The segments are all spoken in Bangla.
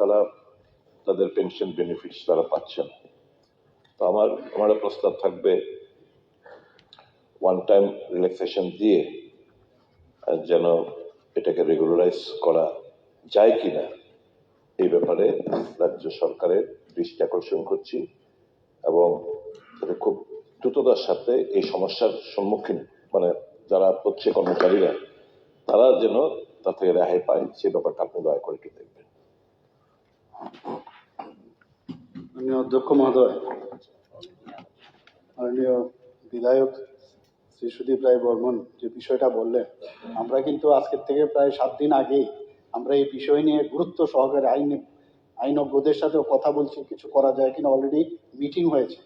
তারা তাদের পেনশন বেনিফিটস তারা পাচ্ছে না তো আমার আমার প্রস্তাব থাকবে ওয়ান টাইম রিল্যাক্সেশন দিয়ে যেন এটাকে রেগুলারাইজ করা যায় কিনা, এই ব্যাপারে রাজ্য সরকারের দৃষ্টি আকর্ষণ করছি এবং খুব দ্রুততার সাথে এই সমস্যার সম্মুখীন মানে যারা হচ্ছে কর্মচারীরা, তারা যেন তা থেকে রেহাই পায়, সে ব্যাপারটা আপনি দয়া করে একটু দেখবেন। মাননীয় অধ্যক্ষ মহোদয়, মাননীয় বিধায়ক শ্রী সুদীপ রায় বর্মন যে বিষয়টা বললেন, আমরা কিন্তু আজকের থেকে প্রায় সাত দিন আগেই আমরা এই বিষয় নিয়ে গুরুত্ব সহকারে আইন আইনজ্ঞদের সাথেও কথা বলছি, কিছু করা যায় কিনা অলরেডি মিটিং হয়েছে।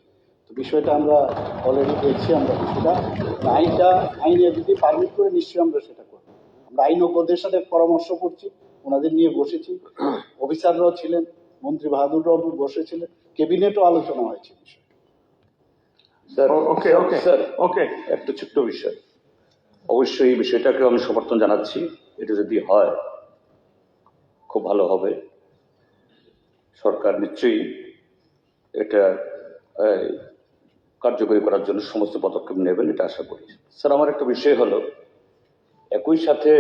তো বিষয়টা আমরা অলরেডি দেখছি আমরা কিছুটা। আইনটা, আইনে যদি পারমিট করে নিশ্চয়ই আমরা সেটা করব। আমরা আইনজ্ঞদের সাথে পরামর্শ করছি, ওনাদের নিয়ে বসেছি। অফিসাররাও ছিলেন মন্ত্রী বাহাদুর বাবু বসেছিলেন ক্যাবিনেটও আলোচনা হয়েছে বিষয়। Okay okay sir okay. একটা ছোট্ট বিষয়। অবশ্যই এই বিষয়টাকেও আমি সমর্থন জানাচ্ছি। এটা যদি হয় খুব ভালো হবে। সরকার নিশ্চয়ই এটা কার্যকরী করার জন্য সমস্ত পদক্ষেপ নেবেন এটা আশা করি। স্যার আমার একটা বিষয় হলো একই সাথে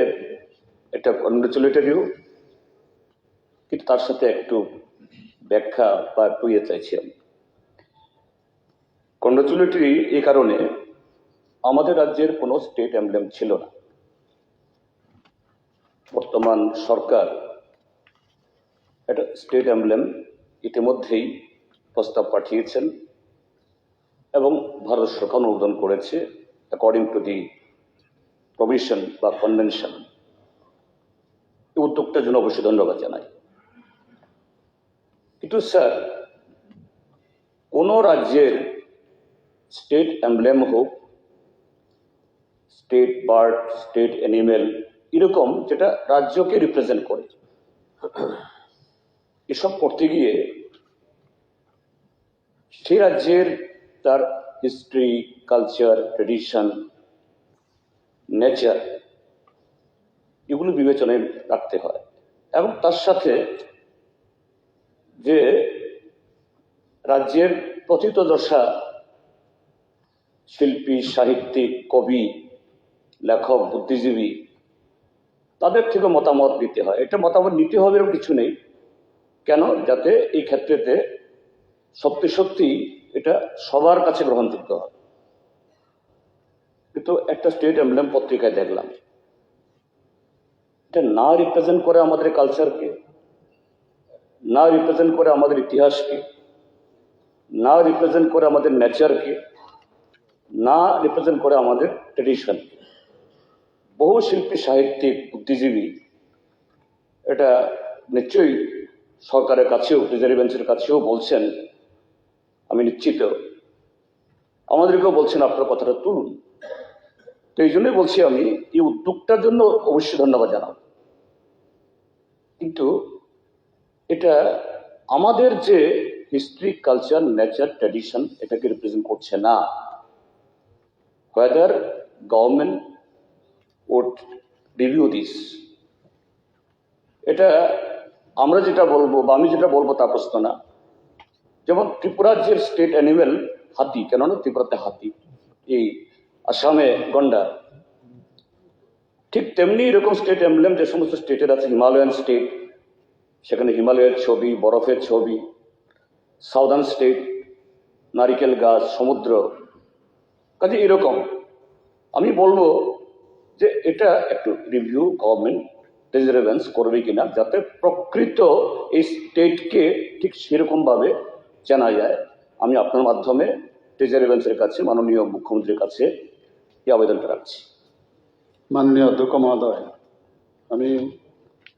এটা কনগ্রেচুলেটরিও কিন্তু তার সাথে একটু ব্যাখ্যা বা একটু ইয়ে চাইছি আমি। এই কারণে আমাদের রাজ্যের কোনো স্টেট এমব্লেম ছিল না। বর্তমান সরকার একটা স্টেট এমব্লেম ইতিমধ্যেই প্রস্তাব পাঠিয়েছেন এবং ভারত সরকার অনুমোদন করেছে অ্যাকর্ডিং টু দি প্রভিশন বা কনভেনশন এই উদ্যোগটার জন্য অবশ্যই ধন্যবাদ জানাই। কিন্তু স্যার কোনো রাজ্যের স্টেট এমব্লেম হোক স্টেট বার্ড স্টেট অ্যানিমেল এরকম যেটা রাজ্যকে রিপ্রেজেন্ট করে এসব করতে গিয়ে সেই রাজ্যের তার হিস্ট্রি কালচার ট্রেডিশন নেচার এগুলো বিবেচনায় রাখতে হয় এবং তার সাথে যে রাজ্যের প্রথিত দশা শিল্পী, সাহিত্যিক, কবি, লেখক, বুদ্ধিজীবী, তাদের থেকে মতামত নিতে হয়। এটা মতামত নিতে হবে এরকম কিছু নেই। কেন? যাতে এই ক্ষেত্রেতে সত্যি সত্যি এটা সবার কাছে গ্রহণযোগ্য হয়। কিন্তু একটা স্টেট এমব্লেম পত্রিকায় দেখলাম। এটা না রিপ্রেজেন্ট করে আমাদের কালচারকে না রিপ্রেজেন্ট করে আমাদের ইতিহাসকে, না রিপ্রেজেন্ট করে আমাদের নেচারকে না রিপ্রেজেন্ট করে আমাদের ট্রেডিশন বহু শিল্পী, সাহিত্যিক, বুদ্ধিজীবী এটা নিশ্চয়ই সরকারের কাছেও ট্রেজারি বেঞ্চের কাছেও বলছেন, আমি নিশ্চিত। আমাদেরকেও বলছেন, আপনার কথাটা তুলুন। তো এই জন্যই বলছি আমি, এই উদ্যোগটার জন্য অবশ্যই ধন্যবাদ জানাব। কিন্তু এটা আমাদের যে হিস্ট্রি কালচার নেচার ট্র্যাডিশন এটাকে রিপ্রেজেন্ট করছে না। Whether government would review this এটা আমরা যেটা বলব বা আমি যেটা বলব তা প্রশ্ন না। যেমন ত্রিপুরার যে স্টেট অ্যানিমেল হাতি, কেননা ত্রিপুরাতে হাতি, এই আসামে গন্ডার ঠিক তেমনি এরকম স্টেট এমব্লেম যে সমস্ত স্টেটের আছে, হিমালয়ান স্টেট সেখানে হিমালয়ের ছবি, বরফের ছবি সাউদার্ন স্টেট নারিকেল গাছ, সমুদ্র। কাজে এরকম। আমি বলব যে এটা একটু রিভিউ গভর্নমেন্ট রিজার্ভেন্স করবে কিনা, যাতে প্রকৃত এই স্টেটকে ঠিক সেরকমভাবে জানা যায়। আমি আপনার মাধ্যমে রিজার্ভেন্সের কাছে, মাননীয় মুখ্যমন্ত্রীর কাছে এই আবেদনটা রাখছি মাননীয় অধ্যক্ষ মহোদয়, আমি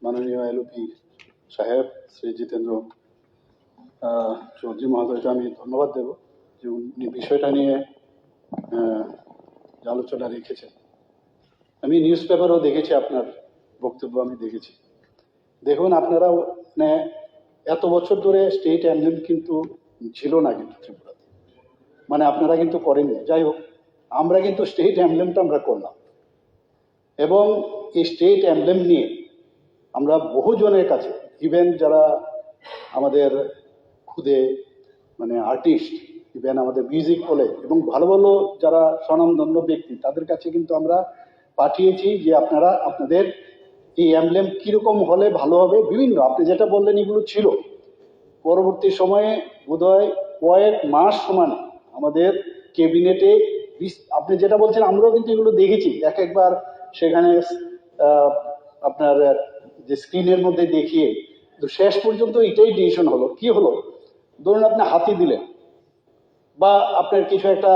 মাননীয় এলওপি সাহেব, শ্রী জিতেন্দ্র চৌধুরী মহোদয়কে আমি ধন্যবাদ দেব যে উনি বিষয়টা নিয়ে আলোচনা রেখেছেন। আমি নিউজ পেপারও দেখেছি, আপনার বক্তব্য আমি দেখেছি। দেখুন, আপনারা মানে এত বছর ধরে স্টেট অ্যাম্বলেম কিন্তু ছিল না কিন্তু ত্রিপুরাতে। মানে আপনারা কিন্তু করেননি। যাই হোক, আমরা কিন্তু স্টেট অ্যাম্বলেমটা আমরা করলাম। এবং এই স্টেট অ্যাম্বলেম নিয়ে আমরা বহুজনের কাছে ইভেন যারা আমাদের খুদে মানে আর্টিস্ট ইভেন আমাদের মিউজিক বলে এবং ভালো ভালো যারা স্বনামধন্য ব্যক্তি, তাদের কাছে কিন্তু আমরা পাঠিয়েছি যে আপনারা আপনাদের এই অ্যামব্লেম কীরকম হলে ভালো হবে। বিভিন্ন, আপনি যেটা বললেন এগুলো ছিল। পরবর্তী সময়ে বোধহয় কয়েক মাস সমানে আমাদের ক্যাবিনেটে আপনি যেটা বলছেন, আমরাও কিন্তু এগুলো দেখেছি। এক একবার সেখানে আপনার যে স্ক্রিনের মধ্যে দেখিয়ে তো শেষ পর্যন্ত এটাই ডিসিশন হলো। কি হলো? ধরুন আপনি হাতি দিলেন, বা আপনার কিছু একটা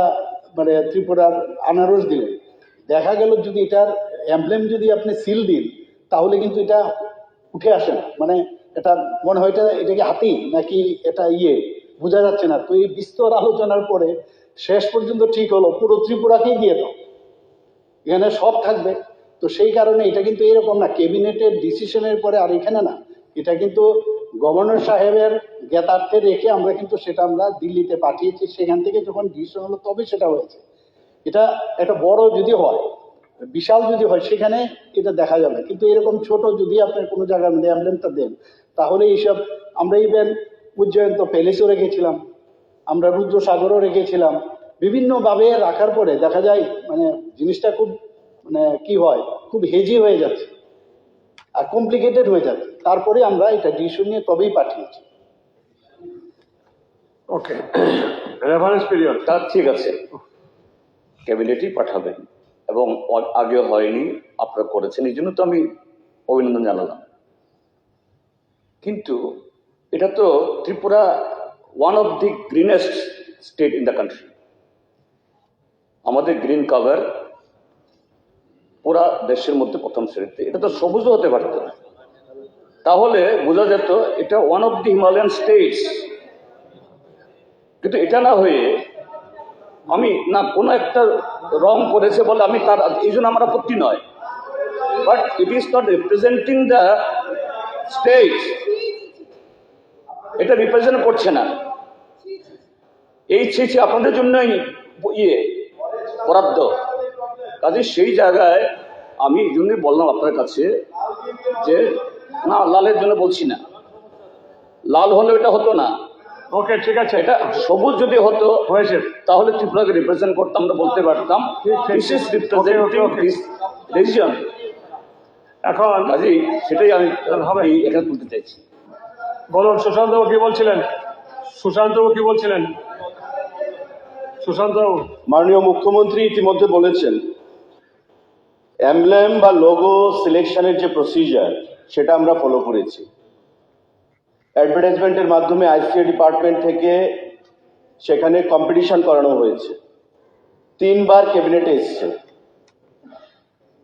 মানে ত্রিপুরার আনারস দিলেন। দেখা গেল যদি এটার অ্যামব্লেম যদি আপনি সিল দিন, তাহলে কিন্তু এটা উঠে আসে না। মানে এটা মনে হয় এটা কি হাতি নাকি এটা ইয়ে? বোঝা যাচ্ছে না। তো এই বিস্তর আলোচনার পরে শেষ পর্যন্ত ঠিক হলো, পুরো ত্রিপুরাকেই দিয়ে দাও। এখানে সব থাকবে। তো সেই কারণে এটা কিন্তু এরকম না ক্যাবিনেটের ডিসিশনের পরে আর এখানে না। এটা কিন্তু গভর্নর সাহেবের জ্ঞাতার্থে রেখে আমরা কিন্তু সেটা আমরা দিল্লিতে পাঠিয়েছি। সেখান থেকে যখন ডিসিশন হলো তবে সেটা হয়েছে। এটা একটা বড় যদি হয়, বিশাল যদি হয়, সেখানে এটা দেখা যাবে। কিন্তু এরকম ছোট যদি আপনার কোনো জায়গার মধ্যে অ্যাম্বুলেন্সটা দেন, তাহলে এইসব আমরা ইভেন উজ্জয়ন তো প্যালেসও রেখেছিলাম, আমরা রুদ্রসাগরও রেখেছিলাম। বিভিন্নভাবে রাখার পরে দেখা যায় মানে জিনিসটা খুব মানে কি হয়, খুব হেজি হয়ে যাচ্ছে। আর কমপ্লিকেটেড হয়ে যাবে। তারপরে আমরা এটা ডিসিশন নিয়ে তবেই পাঠিয়েছি। ওকে রেফারেন্স পিরিয়ড তা ঠিক আছে। ক্যাবিনেটই পাঠাবেন। এবং আগে হয়নি আপনারা করেছেন এই জন্য তো আমি অভিনন্দন জানালাম। কিন্তু এটা তো Tripura one of the greenest state in the country আমাদের গ্রিন কাভার পুরা দেশের মধ্যে প্রথম শ্রেণীতে। এটা তো সবুজ হতে পারত না। তাহলে বোঝা যেত এটা one of the Himalayan states কিন্তু এটা না হয়ে আমি না কোনো একটা রং করেছে বলে আমি তার, এই জন্য আমার আপত্তি নয়। But it is not representing the state এটা রিপ্রেজেন্ট করছে না। এই ছেছে আপনাদের জন্যই ইয়ে বরাদ্দ। কাজে সেই জায়গায় আমি এই জন্যই বললাম আপনার কাছে যে না লালের জন্য বলছি না। লাল হলে এটা হতো না। ওকে ঠিক আছে। এটা সবুজ যদি হতো হয়েছে। তাহলে ত্রিপুরাকে রিপ্রেজেন্ট করতাম আমরা বলতে পারতাম। ঠিক। রিপ্রেজেন্টিং. রিজন এখন কাজেই সেটাই আমি হবে। এখানে তুলতে চাইছি। বলুন সুশান্ত বাবু কি বলছিলেন? সুশান্ত বাবু কি বলছিলেন? সুশান্তবাবু। মাননীয় মুখ্যমন্ত্রী ইতিমধ্যে বলেছেন অ্যামব্লেম বা লোগো সিলেকশনের যে প্রসিজার সেটা আমরা ফলো করেছি। অ্যাডভার্টাইজমেন্টের মাধ্যমে আইসিএ ডিপার্টমেন্ট থেকে সেখানে কম্পিটিশন করানো হয়েছে। তিনবার ক্যাবিনেটে এসছে।